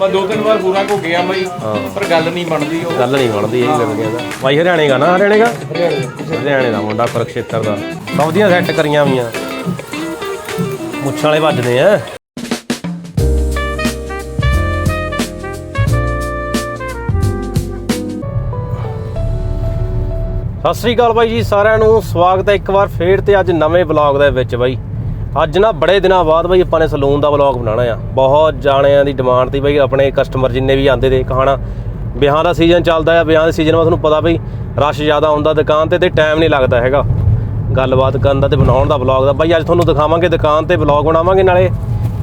ਮੈਂ ਦੋ ਤਿੰਨ ਵਾਰ ਪੂਰਾ ਕੋ ਗਿਆ ਬਈ ਪਰ ਗੱਲ ਨਹੀਂ ਬਣਦੀ ਉਹ। ਗੱਲ ਨਹੀਂ ਬਣਦੀ ਇਹ ਗੱਲ ਕਹਿੰਦਾ ਬਾਈ ਹਰਿਆਣੇ ਦਾ ਨਾ ਹਰਿਆਣੇ ਦਾ ਹਰਿਆਣੇ ਦਾ ਮੁੰਡਾ ਕੁਰਕਸ਼ੇਤਰ ਦਾ। ਸਭ ਦੀਆਂ ਸੈੱਟ ਕਰੀਆਂ ਵੀਆਂ। ਮੁੱਛਾਂ ਵਾਲੇ ਵੱਜਦੇ ਆ। ਸਤਿ ਸ੍ਰੀ ਅਕਾਲ ਬਾਈ ਜੀ ਸਾਰਿਆਂ ਨੂੰ। ਸਵਾਗਤ ਹੈ ਇੱਕ ਵਾਰ ਫੇਰ ਤੇ ਅੱਜ ਨਵੇਂ ਵਲੌਗ ਦੇ ਵਿੱਚ ਬਾਈ। ਅੱਜ ਨਾ ਬੜੇ ਦਿਨਾਂ ਬਾਅਦ ਬਾਈ ਆਪਾਂ ਨੇ ਸਲੂਨ ਦਾ ਵਲੌਗ ਬਣਾਉਣਾ ਆ। ਬਹੁਤ ਜਾਣਿਆਂ ਦੀ ਡਿਮਾਂਡ ਤੀ ਬਾਈ ਆਪਣੇ ਕਸਟਮਰ ਜਿੰਨੇ ਵੀ ਆਉਂਦੇ ਤੇ ਕਹਾਣਾ। ਵਿਆਹਾਂ ਦਾ ਸੀਜ਼ਨ ਚੱਲਦਾ ਆ, ਵਿਆਹ ਦੇ ਸੀਜ਼ਨ ਵਿੱਚ ਤੁਹਾਨੂੰ ਪਤਾ ਬਈ ਰਸ਼ ਜ਼ਿਆਦਾ ਹੁੰਦਾ ਦੁਕਾਨ ਤੇ ਤੇ ਟਾਈਮ ਨਹੀਂ ਲੱਗਦਾ ਹੈਗਾ। ਗੱਲਬਾਤ ਕਰਨ ਦਾ ਤੇ ਬਣਾਉਣ ਦਾ ਵਲੌਗ ਦਾ। ਬਾਈ ਅੱਜ ਤੁਹਾਨੂੰ ਦਿਖਾਵਾਂਗੇ ਦੁਕਾਨ ਤੇ ਵਲੌਗ ਬਣਾਵਾਂਗੇ ਨਾਲੇ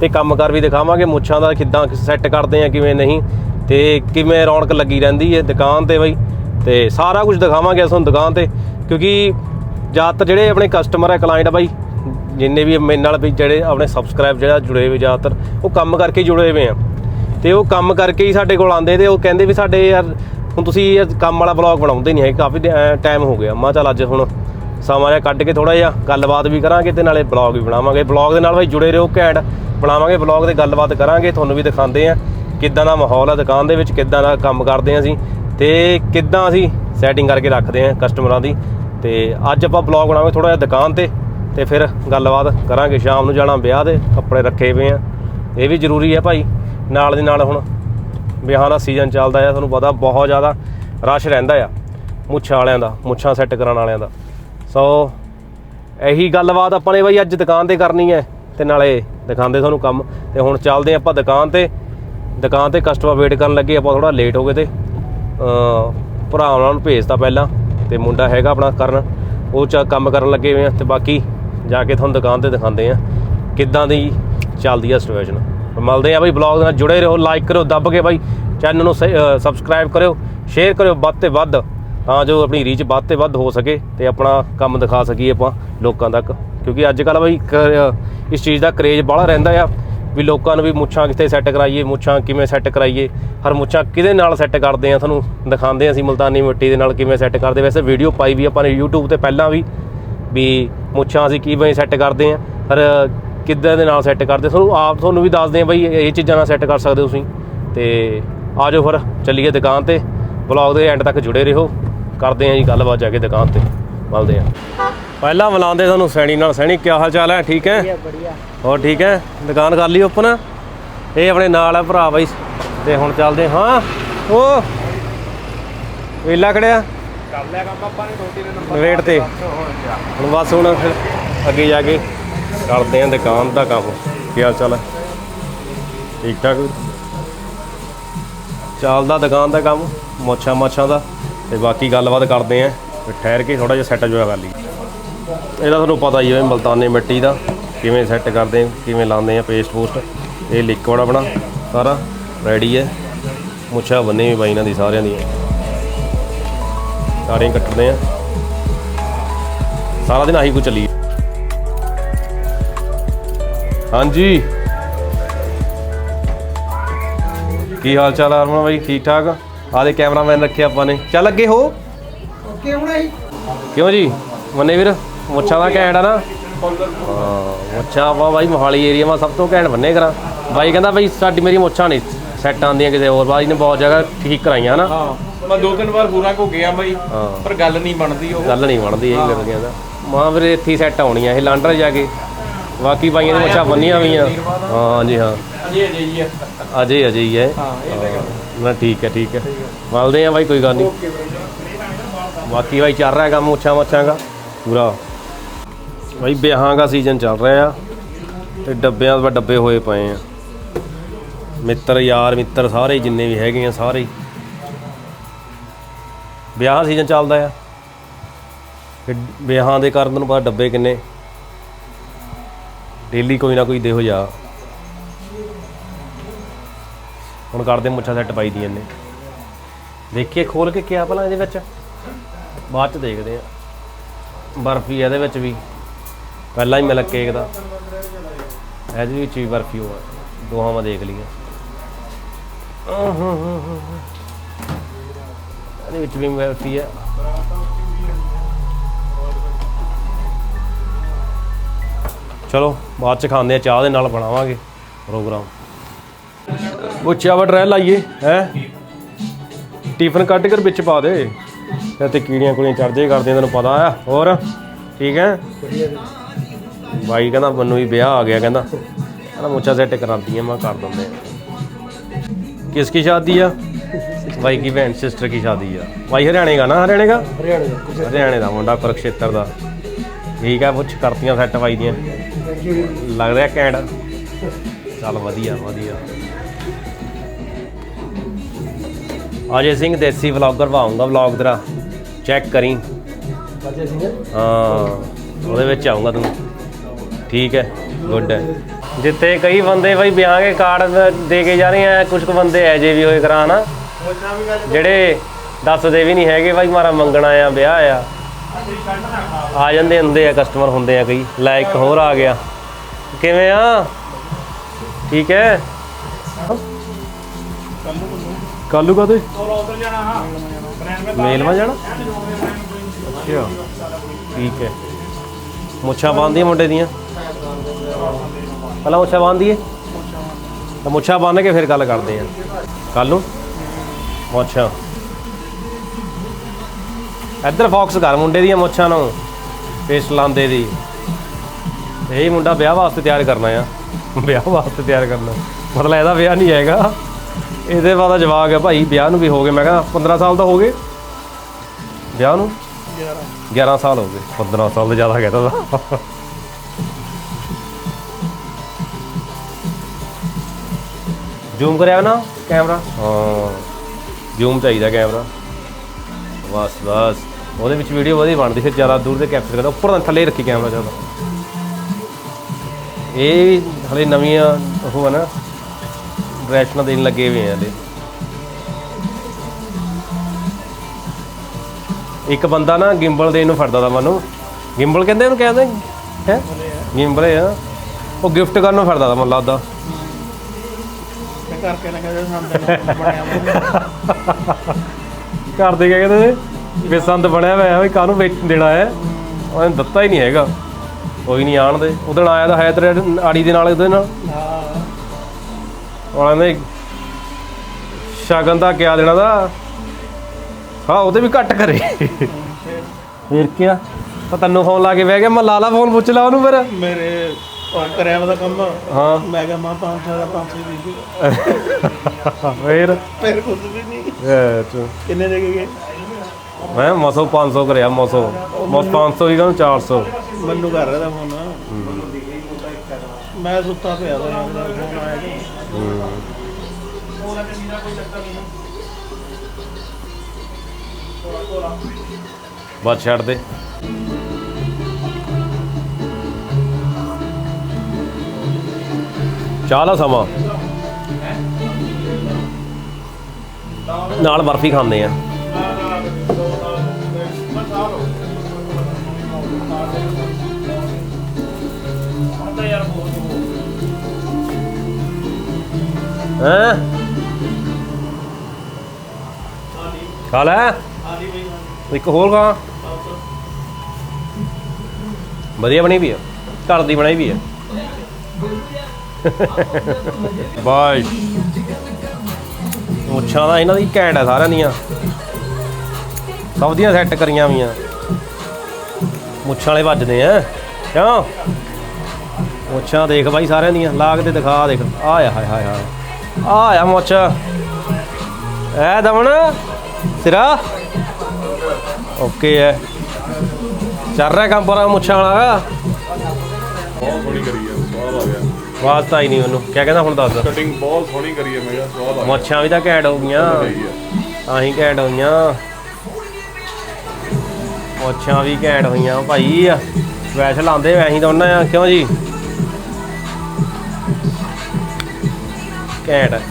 ਤੇ ਕੰਮਕਾਰ ਵੀ ਦਿਖਾਵਾਂਗੇ, ਮੁੱਛਾਂ ਦਾ ਕਿੱਦਾਂ ਸੈੱਟ ਕਰਦੇ ਆ, ਕਿਵੇਂ ਨਹੀਂ ਤੇ ਕਿਵੇਂ ਰੌਣਕ ਲੱਗੀ ਰਹਿੰਦੀ ਹੈ ਦੁਕਾਨ ਤੇ ਬਾਈ। ਤੇ ਸਾਰਾ ਕੁਝ ਦਿਖਾਵਾਂਗੇ ਤੁਹਾਨੂੰ ਦੁਕਾਨ ਤੇ। ਕਿਉਂਕਿ ਜ਼ਿਆਦਾਤਰ ਜਿਹੜੇ ਆਪਣੇ ਕਸਟਮਰ ਹੈ ਕਲਾਇੰਟ ਬਾਈ ਜਿੰਨੇ ਵੀ ਮੇਰੇ ਨਾਲ ਵੀ ਜਿਹੜੇ ਆਪਣੇ ਸਬਸਕ੍ਰਾਈਬ ਜਿਹੜਾ ਜੁੜੇ ਹੋਏ ਜ਼ਿਆਦਾਤਰ, ਉਹ ਕੰਮ ਕਰਕੇ ਹੀ ਜੁੜੇ ਹੋਏ ਆ। ਤੇ ਉਹ ਕੰਮ ਕਰਕੇ ਹੀ ਸਾਡੇ ਕੋਲ ਆਉਂਦੇ ਤੇ ਉਹ ਕਹਿੰਦੇ ਵੀ ਸਾਡੇ ਯਾਰ, ਹੁਣ ਤੁਸੀਂ ਯਾਰ ਕੰਮ ਵਾਲਾ ਵਲੌਗ ਬਣਾਉਂਦੇ ਨਹੀਂ ਹੈ ਕਾਫੀ ਟਾਈਮ ਹੋ ਗਿਆ। ਮੈਂ ਚੱਲ ਅੱਜ ਹੁਣ ਸਮਾਂ ਜਿਹਾ ਕੱਢ ਕੇ ਥੋੜਾ ਜਿਹਾ ਗੱਲਬਾਤ ਵੀ ਕਰਾਂਗੇ ਤੇ ਨਾਲੇ ਵਲੌਗ ਵੀ ਬਣਾਵਾਂਗੇ। ਵਲੌਗ ਦੇ ਨਾਲ ਬਾਈ ਜੁੜੇ ਰਹੋ ਘੈਂਟ, ਬਣਾਵਾਂਗੇ ਵਲੌਗ ਤੇ ਗੱਲਬਾਤ ਕਰਾਂਗੇ, ਤੁਹਾਨੂੰ ਵੀ ਦਿਖਾਉਂਦੇ ਆ ਕਿੱਦਾਂ ਦਾ ਮਾਹੌਲ ਹੈ ਦੁਕਾਨ ਦੇ ਵਿੱਚ, ਕਿੱਦਾਂ ਦਾ ਕੰਮ ਕਰਦੇ ਆ ਅਸੀਂ ਤੇ ਕਿੱਦਾਂ ਅਸੀਂ ਸੈਟਿੰਗ ਕਰਕੇ ਰੱਖਦੇ ਆ ਕਸਟਮਰਾਂ ਦੀ। ਤੇ ਅੱਜ ਆਪਾਂ ਵਲੌਗ ਬਣਾਵਾਂਗੇ ਥੋੜਾ ਜਿਹਾ ਦੁਕਾਨ ਤੇ। ਤੇ ਫਿਰ ਗੱਲਬਾਤ ਕਰਾਂਗੇ, ਸ਼ਾਮ ਨੂੰ ਜਾਣਾ ਵਿਆਹ ਦੇ, ਕੱਪੜੇ ਰੱਖੇ ਪਏ ਆ। ਇਹ ਵੀ ਜ਼ਰੂਰੀ ਹੈ ਭਾਈ, ਨਾਲ ਦੀ ਨਾਲ ਹੁਣ ਵਿਆਹਾਂ ਦਾ ਸੀਜ਼ਨ ਚੱਲਦਾ ਆ, ਤੁਹਾਨੂੰ ਪਤਾ ਬਹੁਤ ਜ਼ਿਆਦਾ ਰਸ਼ ਰਹਿੰਦਾ ਆ, ਮੁੱਛਾਂ ਵਾਲਿਆਂ ਦਾ, ਮੁੱਛਾਂ ਸੈੱਟ ਕਰਨ ਵਾਲਿਆਂ ਦਾ। ਸੋ ਇਹੀ ਗੱਲਬਾਤ ਆਪਾਂ ਨੇ ਬਾਈ ਅੱਜ ਦੁਕਾਨ ਤੇ ਕਰਨੀ ਹੈ ਤੇ ਨਾਲੇ ਦਿਖਾਉਂਦੇ ਤੁਹਾਨੂੰ ਕੰਮ। ਤੇ ਹੁਣ ਚੱਲਦੇ ਆਪਾਂ ਦੁਕਾਨ ਤੇ ਦੁਕਾਨ ਤੇ ਕਸਟਮਰ ਵੇਟ ਕਰਨ ਲੱਗੇ, ਆਪਾਂ ਥੋੜਾ ਲੇਟ ਹੋ ਗਏ ਤੇ ਭਰਾ ਉਹਨਾਂ ਨੂੰ ਭੇਜਤਾ ਪਹਿਲਾਂ, ਤੇ ਮੁੰਡਾ ਹੈਗਾ ਆਪਣਾ ਕਰਨ, ਉਹ ਚ ਕੰਮ ਕਰਨ ਲੱਗੇ ਹੋਏ ਆ, ਤੇ ਬਾਕੀ ਜਾ ਕੇ ਤੁਹਾਨੂੰ ਦੁਕਾਨ ਤੇ ਦਿਖਾਉਂਦੇ ਆ ਕਿੱਦਾਂ ਦੀ ਚੱਲਦੀ ਆ ਸਿਚੁਏਸ਼ਨ ਮਿਲਦੇ ਆ ਬਾਈ ਬਲੌਗ ਨਾਲ, ਜੁੜੇ ਰਹੋ ਲਾਈਕ ਕਰੋ ਦੱਬ ਕੇ ਬਾਈ ਚੈਨਲ ਨੂੰ ਸਬਸਕ੍ਰਾਈਬ ਕਰਿਓ ਸ਼ੇਅਰ ਕਰਿਓ ਵੱਧ ਤੇ ਵੱਧ, ਤਾਂ ਜੋ ਆਪਣੀ ਰੀਚ ਵੱਧ ਤੇ ਵੱਧ ਹੋ ਸਕੇ ਤੇ ਆਪਣਾ ਕੰਮ ਦਿਖਾ ਸਕੀਏ ਆਪਾਂ ਲੋਕਾਂ ਤੱਕ। ਕਿਉਂਕਿ ਅੱਜ ਕੱਲ ਬਾਈ ਇਸ ਚੀਜ਼ ਦਾ ਕਰੇਜ ਬਾਹਲਾ ਰਹਿੰਦਾ ਆ ਵੀ ਲੋਕਾਂ ਨੂੰ ਵੀ ਮੁੱਛਾਂ ਕਿੱਥੇ ਸੈੱਟ ਕਰਾਈਏ, ਮੁੱਛਾਂ ਕਿਵੇਂ ਸੈੱਟ ਕਰਾਈਏ, ਹਰ ਮੁੱਛਾਂ ਕਿਹਦੇ ਨਾਲ ਸੈੱਟ ਕਰਦੇ ਆ ਤੁਹਾਨੂੰ ਦਿਖਾਉਂਦੇ ਆ ਅਸੀਂ ਮੁਲਤਾਨੀ ਮਿੱਟੀ ਦੇ ਨਾਲ ਕਿਵੇਂ ਸੈੱਟ ਕਰਦੇ। ਵੈਸੇ ਵੀਡੀਓ ਪਾਈ ਵੀ ਆਪਾਂ ਨੇ YouTube ਤੇ ਪਹਿਲਾਂ ਵੀ ਵੀ ਮੁੱਛਾਂ ਅਸੀਂ ਕੀ ਬਈ ਸੈੱਟ ਕਰਦੇ ਆ ਪਰ ਕਿੱਦਾਂ ਦੇ ਨਾਲ ਸੈੱਟ ਕਰਦੇ? ਤੁਹਾਨੂੰ ਆਪ ਤੁਹਾਨੂੰ ਵੀ ਦੱਸਦੇ ਆ ਬਈ ਇਹ ਚੀਜ਼ਾਂ ਨਾਲ ਸੈੱਟ ਕਰ ਸਕਦੇ ਹੋ ਤੁਸੀਂ। ਤੇ ਜਾਓ ਫਿਰ ਚੱਲੀਏ ਦੁਕਾਨ ਤੇ। ਵਲੌਗ ਦੇ ਐਂਡ ਤੱਕ ਜੁੜੇ ਰਹੋ। ਕਰਦੇ ਆ ਜੀ ਗੱਲਬਾਤ ਜਾ ਕੇ ਦੁਕਾਨ ਤੇ। ਮਿਲਦੇ ਆ ਪਹਿਲਾਂ ਬੁਲਾਉਂਦੇ ਤੁਹਾਨੂੰ ਸੈਣੀ ਨਾਲ। ਸੈਣੀ ਕੀ ਹਾਲ ਚਾਲ ਹੈ? ਠੀਕ ਹੈ? ਹੋਰ ਠੀਕ ਹੈ? ਦੁਕਾਨ ਕਰ ਲਈ ਓਪਨ। ਇਹ ਆਪਣੇ ਨਾਲ ਹੈ ਭਰਾ ਬਾਈ। ਤੇ ਹੁਣ ਚੱਲਦੇ ਹਾਂ ਉਹ। ਵੇਲਾ ਖੜਿਆ। ਕਰ ਲਿਆ ਕੰਮ ਆਪਾਂ ਨੇ ਦੋ ਤਿੰਨ ਵੇਟ ਤੇ। ਹੁਣ ਬਸ ਹੁਣ ਫਿਰ ਅੱਗੇ ਜਾ ਕੇ ਕਰਦੇ ਆਂ ਦੁਕਾਨ ਦਾ ਕੰਮ। ਕੀ ਹਾਲ ਚਾਲ ਹੈ ਠੀਕ ਠਾਕ? ਚੱਲਦਾ ਦੁਕਾਨ ਦਾ ਕੰਮ ਮੋਛਾ ਮਾਛਾਂ ਦਾ। ਤੇ ਬਾਕੀ ਗੱਲਬਾਤ ਕਰਦੇ ਆਂ ਠਹਿਰ ਕੇ ਥੋੜਾ ਜਿਹਾ ਸੈੱਟ ਜੋਇਆ ਕਰ ਲਈ ਇਹਦਾ ਤੁਹਾਨੂੰ ਪਤਾ ਹੀ ਹੈ ਮਲਤਾਨੇ ਮਿੱਟੀ ਦਾ ਕਿਵੇਂ ਸੈੱਟ ਕਰਦੇ ਆਂ ਕਿਵੇਂ ਲਾਉਂਦੇ ਆ ਪੇਸਟ ਪੋਸਟ। ਇਹ ਲਿਕਵਿਡ ਆਪਣਾ ਸਾਰਾ ਰੈਡੀ ਹੈ ਮੁੱਛਾਂ ਬੰਨੇ ਵੀ ਬਾਈ ਇਹਨਾਂ ਦੀ ਸਾਰਿਆਂ ਦੀਆਂ। ਸਾਰੇ ਕੱਟਦੇ ਆ। ਸਾਰਾ ਦਿਨ ਆਹੀ ਕੁ ਚੱਲੀ ਹਾਂਜੀ। ਕੀ ਹਾਲ ਚਾਲ ਆ ਅਰਮਨ ਬਾਈ? ਠੀਕ ਠਾਕ ਆਲੇ ਕੈਮਰਾਮੈਨ ਰੱਖੇ ਆਪਾਂ ਨੇ। ਚੱਲ ਅੱਗੇ ਹੋ। ਓਕੇ ਹੁਣ ਆਈ। ਕਿਉਂ ਜੀ? ਮੰਨੇ ਵੀਰ ਮੁੱਛਾਂ ਦਾ ਘੈਂਟ ਆ ਨਾ। ਹਾਂ ਮੁੱਛਾਂ ਆਪਾਂ ਬਾਈ ਮੋਹਾਲੀ ਏਰੀਆ ਮਾ ਸਭ ਤੋਂ ਘੈਂਟ ਬੰਨੇ ਕਰਾਂ। ਬਾਈ ਕਹਿੰਦਾ ਬਾਈ ਸਾਡੀ ਮੇਰੀ ਮੁੱਛਾਂ ਨਹੀਂ ਸੈੱਟ ਆਂਦੀਆਂ ਕਿਸੇ ਹੋਰ। ਬਾਈ ਨੇ ਬਹੁਤ ਜਗ੍ਹਾ ਠੀਕ ਕਰਾਈਆਂ ਨਾ। ਮੈਂ ਦੋ ਤਿੰਨ ਵਾਰ ਪੂਰਾ ਕੋ ਗਿਆ ਬਈ ਹਾਂ। ਪਰ ਗੱਲ ਨਹੀਂ ਬਣਦੀ ਉਹ। ਗੱਲ ਨਹੀਂ ਬਣਦੀ ਇਹ ਗੱਲ ਕਹਿੰਦਾ ਮਾਂ ਵੀਰੇ ਇੱਥੇ ਸੈੱਟ ਆਉਣੀਆਂ ਇਹ ਲਾਂਡਰ ਜਾ ਕੇ। ਬਾਕੀ ਬਾਈਆਂ ਦੀ ਮੁੱਛਾਂ ਬੰਨੀਆਂ ਹੋਈਆਂ। ਹਾਂ ਜੀ ਹਾਂ। ਅਜੇ ਅਜੇ ਹੀ ਆ। ਅਜੇ ਅਜੇ ਹੀ ਹੈ ਹਾਂ ਇਹ ਤਾਂ ਗੱਲ। ਨਾ ਠੀਕ ਹੈ ਠੀਕ ਹੈ। ਮਿਲਦੇ ਆ ਬਾਈ ਕੋਈ ਗੱਲ ਨਹੀਂ। ਬਾਕੀ ਬਾਈ ਚੱਲ ਰਿਹਾ ਕੰਮ ਮੁੱਛਾਂ ਮੱਛਾਂ ਦਾ ਪੂਰਾ। ਬਾਈ ਵਿਆਹਾਂ ਦਾ ਸੀਜ਼ਨ ਚੱਲ ਰਿਹਾ ਆ ਤੇ ਡੱਬਿਆਂ ਦੇ ਡੱਬੇ ਹੋਏ ਪਏ ਆ। ਮਿੱਤਰ ਯਾਰ ਮਿੱਤਰ ਸਾਰੇ ਜਿੰਨੇ ਵੀ ਹੈਗੇ ਆ ਸਾਰੇ। ਵਿਆਹ ਸੀਜ਼ਨ ਚੱਲਦਾ ਆ। ਤੇ ਵਿਆਹਾਂ ਦੇ ਕਾਰਨ ਤੁਹਾਨੂੰ ਪਤਾ ਡੱਬੇ ਕਿੰਨੇ। ਡੇਲੀ ਕੋਈ ਨਾ ਕੋਈ ਦੇਹੋ ਜਾ ਹੁਣ ਕਰਦੇ ਮੁੱਛਾਂ ਸੈੱਟ ਪਾਈ ਦੀਆਂ ਨੇ। ਦੇਖੀਏ, ਖੋਲ ਕੇ ਕਿਆ ਭਲਾ ਇਹਦੇ ਵਿੱਚ। ਬਾਅਦ ਚ ਦੇਖਦੇ ਆ। ਬਰਫੀ ਇਹਦੇ ਵਿੱਚ ਵੀ। ਪਹਿਲਾਂ ਹੀ ਮਿਲਕ ਕੇਕ ਦਾ। ਇਹਦੇ ਵਿੱਚ ਵੀ ਬਰਫੀ ਹੋਆ। ਦੋਹਾਂ ਮੈਂ ਦੇਖ ਲਈਆਂ ਇਹਦੇ ਵਿੱਚ ਵੀ ਬਰਫੀ ਹੈ। ਚਲੋ, ਬਾਅਦ ਚ ਖਾਂਦੇ ਆ, ਚਾਹ ਦੇ ਨਾਲ ਬਣਾਵਾਂਗੇ ਪ੍ਰੋਗਰਾਮ। ਉੱਚਾ ਵਾ ਡਰੈਲ ਲਾਈਏ, ਹੈ? ਟਿਫਨ ਕੱਢ ਕੇ ਵਿੱਚ ਪਾ ਦੇ। ਤੇ ਕੀੜੀਆਂ ਕੁੜੀਆਂ ਚੜਦੇ ਕਰਦੇ ਤੈਨੂੰ ਪਤਾ ਆ। ਹੋਰ, ਠੀਕ ਹੈ? ਬਾਈ ਕਹਿੰਦਾ, ਮੈਨੂੰ ਵੀ ਵਿਆਹ ਆ ਗਿਆ, ਕਹਿੰਦਾ। ਕਹਿੰਦਾ ਮੁੱਛਾ ਸੈੱਟ ਕਰਾਂਦੀ ਆ ਮੈਂ ਕਰ ਦਿੰਦੇ ਆ। ਕਿਸ ਕੀ ਸ਼ਾਦੀ ਆ? ਬਾਈ ਕੀ ਭੈਣ ਸਿਸਟਰ ਕੀ ਸ਼ਾਦੀ ਆ? ਬਾਈ ਹਰਿਆਣੇ ਦਾ ਨਾ ਹਰਿਆਣੇ ਦਾ? ਹਰਿਆਣੇ ਦਾ। ਹਰਿਆਣੇ ਦਾ ਮੁੰਡਾ ਕੁਰਕਸ਼ੇਤਰ ਦਾ। ਠੀਕ ਆ ਪੁੱਛ ਕਰਤੀਆਂ ਸੈੱਟ ਬਾਈ ਦੀਆਂ। ਲੱਗ ਰਿਹਾ ਕੈਂਡ। ਚੱਲ ਵਧੀਆ ਵਧੀਆ। ਅਜੇ ਸਿੰਘ ਦੇਸੀ ਵਲੌਗਰ ਪਾਉਂਗਾ ਵਲੌਗ ਤੇਰਾ। ਚੈੱਕ ਕਰੀ। ਬਾਜੇ ਸਿੰਘ? ਹਾਂ ਉਹਦੇ ਵਿੱਚ ਆਉਂਗਾ ਤੂੰ। ਠੀਕ ਹੈ ਗੁੱਡ ਹੈ। ਜਿੱਤੇ ਕਈ ਬੰਦੇ ਬਈ ਵਿਆਹ ਕੇ ਕਾਰਡ ਦੇ ਕੇ ਜਾ ਰਹੇ ਆ ਕੁਝ ਕੁ ਬੰਦੇ ਐ ਜੇ ਵੀ ਹੋਏ ਕਰਾਂ ਨਾ ਜਿਹੜੇ ਦੱਸਦੇ ਵੀ ਨਹੀਂ ਹੈਗੇ ਬਾਈ ਮਾਰਾ ਮੰਗਣਾ ਆ ਵਿਆਹ ਆ। ਆ ਜਾਂਦੇ ਹੁੰਦੇ ਆ ਕਸਟਮਰ ਹੁੰਦੇ ਆ ਕਈ। ਲੈ ਇੱਕ ਹੋਰ ਆ ਗਿਆ। ਕਿਵੇਂ ਆ? ਠੀਕ ਹੈ? ਕੱਲੂ ਕਦੇ ਮੇਲ ਮਾ ਜਾਣਾ? ਅੱਛਾ। ਠੀਕ ਹੈ। ਮੁੱਛਾਂ ਬੰਨ੍ਹਦੀਆਂ ਮੁੰਡੇ ਦੀਆਂ? ਪਹਿਲਾਂ ਮੁੱਛਾਂ ਬੰਨ੍ਹਦੀਏ ਤਾਂ ਮੁੱਛਾਂ ਬੰਨ੍ਹ ਕੇ ਫਿਰ ਗੱਲ ਕਰਦੇ ਆ। ਕੱਲ? ਨੂੰ ਅੱਛਾ ਇੱਧਰ ਫੋਕਸ ਕਰ ਮੁੰਡੇ ਦੀਆਂ ਮੁੱਛਾਂ ਨੂੰ, ਪੇਸਟ ਲਾਉਂਦੇ ਦੀ। ਇਹ ਮੁੰਡਾ ਵਿਆਹ ਵਾਸਤੇ ਤਿਆਰ ਕਰਨਾ ਆ। ਵਿਆਹ ਵਾਸਤੇ ਤਿਆਰ ਕਰਨਾ। ਮਤਲਬ ਇਹਦਾ ਵਿਆਹ ਨਹੀਂ ਹੈਗਾ। ਇਹਦੇ ਬਾਅਦ ਜਵਾਬ ਹੈ ਭਾਈ, ਵਿਆਹ ਨੂੰ ਵੀ ਹੋ ਗਏ। ਮੈਂ ਕਿਹਾ 15 ਸਾਲ ਦਾ ਹੋ ਗਏ। ਵਿਆਹ ਨੂੰ? 11 ਸਾਲ ਹੋ ਗਏ। 15 ਸਾਲ ਤੋਂ ਜ਼ਿਆਦਾ ਕਹਿਤਾ ਦਾ ਜ਼ੂਮ ਕਰਿਆ ਨਾ ਕੈਮਰਾ? ਹਾਂ। ਜ਼ੂਮ ਚਾਹੀਦਾ ਕੈਮਰਾ। ਬਸ ਬਸ। ਉਹਦੇ ਵਿੱਚ ਵੀਡੀਓ ਵਧੀਆ ਬਣਦੀ ਫਿਰ ਜ਼ਿਆਦਾ ਦੂਰ ਤੇ ਕੈਪਚਰ ਕਰਦਾ। ਉੱਪਰ ਥੱਲੇ ਰੱਖੀ ਕੈਮਰਾ ਜ਼ਿਆਦਾ। ਇਹ ਹਲੇ ਨਵੀਆਂ ਉਹ ਹੈ ਨਾ ਡਾਇਰੈਕਸ਼ਨਾਂ ਦੇਣ ਲੱਗੇ ਹੋਏ ਆ ਹਲੇ। ਇੱਕ ਬੰਦਾ ਨਾ ਗਿੰਬਲ ਦੇਣ ਨੂੰ ਫੜਦਾ ਦਾ ਮੈਨੂੰ। ਗਿੰਬਲ ਕਹਿੰਦੇ ਉਹਨੂੰ ਕਹਿੰਦੇ ਹੈ? ਗਿੰਬਲ ਆ। ਉਹ ਗਿਫਟ ਕਰਨ ਨੂੰ ਫੜਦਾ ਦਾ ਮੈਨੂੰ ਲੱਗਦਾ। ਕਰਕੇ ਲੰਗਾ ਜੇ ਸੰਦ ਬਣਿਆ ਘਰ ਦੇ ਕਿਆ ਕਹਿੰਦੇ ਵੀ ਸੰਦ ਬਣਿਆ ਹੋਇਆ ਵੀ ਕਾਹਨੂੰ ਵੇਚ ਦੇਣਾ ਹੈ? ਉਹਨੇ ਦਿੱਤਾ ਹੀ ਨਹੀਂ ਹੈਗਾ। ਕੋਈ ਨਹੀਂ ਆਣ ਦੇ। ਉਦਣ ਆਇਆ ਤਾਂ ਹੈ ਤੇਰੇ ਆੜੀ ਦੇ ਨਾਲ ਉਹਦੇ ਨਾਲ। ਹਾਂ। ਉਹਨਾਂ ਨੇ ਸ਼ਗਨ ਦਾ ਕਿਆ ਦੇਣਾ ਦਾ? ਹਾਂ ਉਹਦੇ ਵੀ ਘੱਟ ਕਰੇ। ਫਿਰ ਕਿਆ? ਤਾਂ ਤੈਨੂੰ ਫੋਨ ਲਾ ਕੇ ਬਹਿ ਗਿਆ ਮੈਂ ਲਾ ਲਾ ਫੋਨ ਪੁੱਛ ਲਾ ਉਹਨੂੰ ਫਿਰ। ਮੇਰੇ ਕਰਿਆ ਉਹਦਾ ਕੰਮ ਹਾਂ। ਮੈਂ ਕਿਹਾ ਮਾਂ 500 ਦਾ 500 ਦੀ ਸੀ ਫਿਰ? ਫਿਰ ਕੁਝ ਵੀ ਨਹੀਂ। ਇਹ ਤੂੰ ਕਿੰਨੇ ਦੇ ਗਏ? ਮੈਂ ਮਸੋ 500 ਕਰਿਆ ਮਸੋ। ਮਸ 500 ਹੀ ਕਹਿੰਦਾ 400 ਮੈਨੂੰ ਕਰ ਰਿਹਾ ਦਾ ਫੋਨ। ਮੈਂ ਸੁੱਤਾ ਪਿਆ ਦਾ ਫੋਨ ਆਇਆ ਜੀ ਬਸ ਛੱਡ ਦੇ। ਚਾਹ ਦਾ ਸਮਾਂ। ਨਾਲ ਬਰਫੀ ਖਾਂਦੇ ਆ। ਹੈਂ? ਖਾ ਲੈ। ਇੱਕ ਹੋਰ ਖਾ। ਵਧੀਆ ਬਣੀ ਵੀ ਆ। ਘਰ ਦੀ ਬਣਾਈ ਵੀ ਆ। ਬਾਈ। ਮੁੱਛਾਂ ਦਾ ਇਹਨਾਂ ਦੀ ਘੈਂਟ ਆ, ਸਾਰਿਆਂ ਦੀਆਂ। ਸਭ ਦੀਆਂ ਸੈੱਟ ਕਰੀਆਂ ਵੀਆਂ ਮੁੱਛਾਂ ਵਾਲੇ ਵੱਜਦੇ ਆ। ਕਿਉਂ? ਮੁੱਛਾਂ ਦੇਖ ਬਾਈ ਸਾਰਿਆਂ ਦੀਆਂ। ਲਾਗ ਤੇ ਦਿਖਾ, ਦੇਖ। ਆ, ਹਾਏ ਹਾਏ ਹਾਏ। ਆ ਆ ਮੁੱਛ। ਐ ਦਮਣ ਸਿਰਾ। ਓਕੇ ਹੈ ਚੱਲ ਰਿਹਾ ਕੰਮ ਪਰ ਮੁੱਛਾਂ ਵਾਲਾ। ਬਹੁਤ ਸੋਹਣੀ ਕਰੀ ਹੈ ਸਵਾਦ ਆ ਗਿਆ ਵਾਸਤਾ ਹੀ ਨਹੀਂ ਮੈਨੂੰ ਕਿਆ ਕਹਿੰਦਾ ਹੁਣ ਦੱਸ। ਕਟਿੰਗ ਬਹੁਤ ਸੋਹਣੀ ਕਰੀ ਹੈ ਮੈਂ ਕਿਹਾ ਸਵਾਦ ਆ ਗਿਆ। ਮੁੱਛਾਂ ਵੀ ਤਾਂ ਘੈਂਟ ਹੋ ਗਈਆਂ। ਤਾਂ ਹੀ। ਘੈਂਟ ਹੋਈਆਂ। ਮੁੱਛਾਂ ਵੀ ਘੈਂਟ ਹੋਈਆਂ ਭਾਈ। ਵੈਸੇ ਲਾਉਂਦੇ ਵੈਸੇ ਤਾਂ ਉਹਨਾਂ ਆ ਕਿਉਂ ਜੀ? ਘੈਂਟ।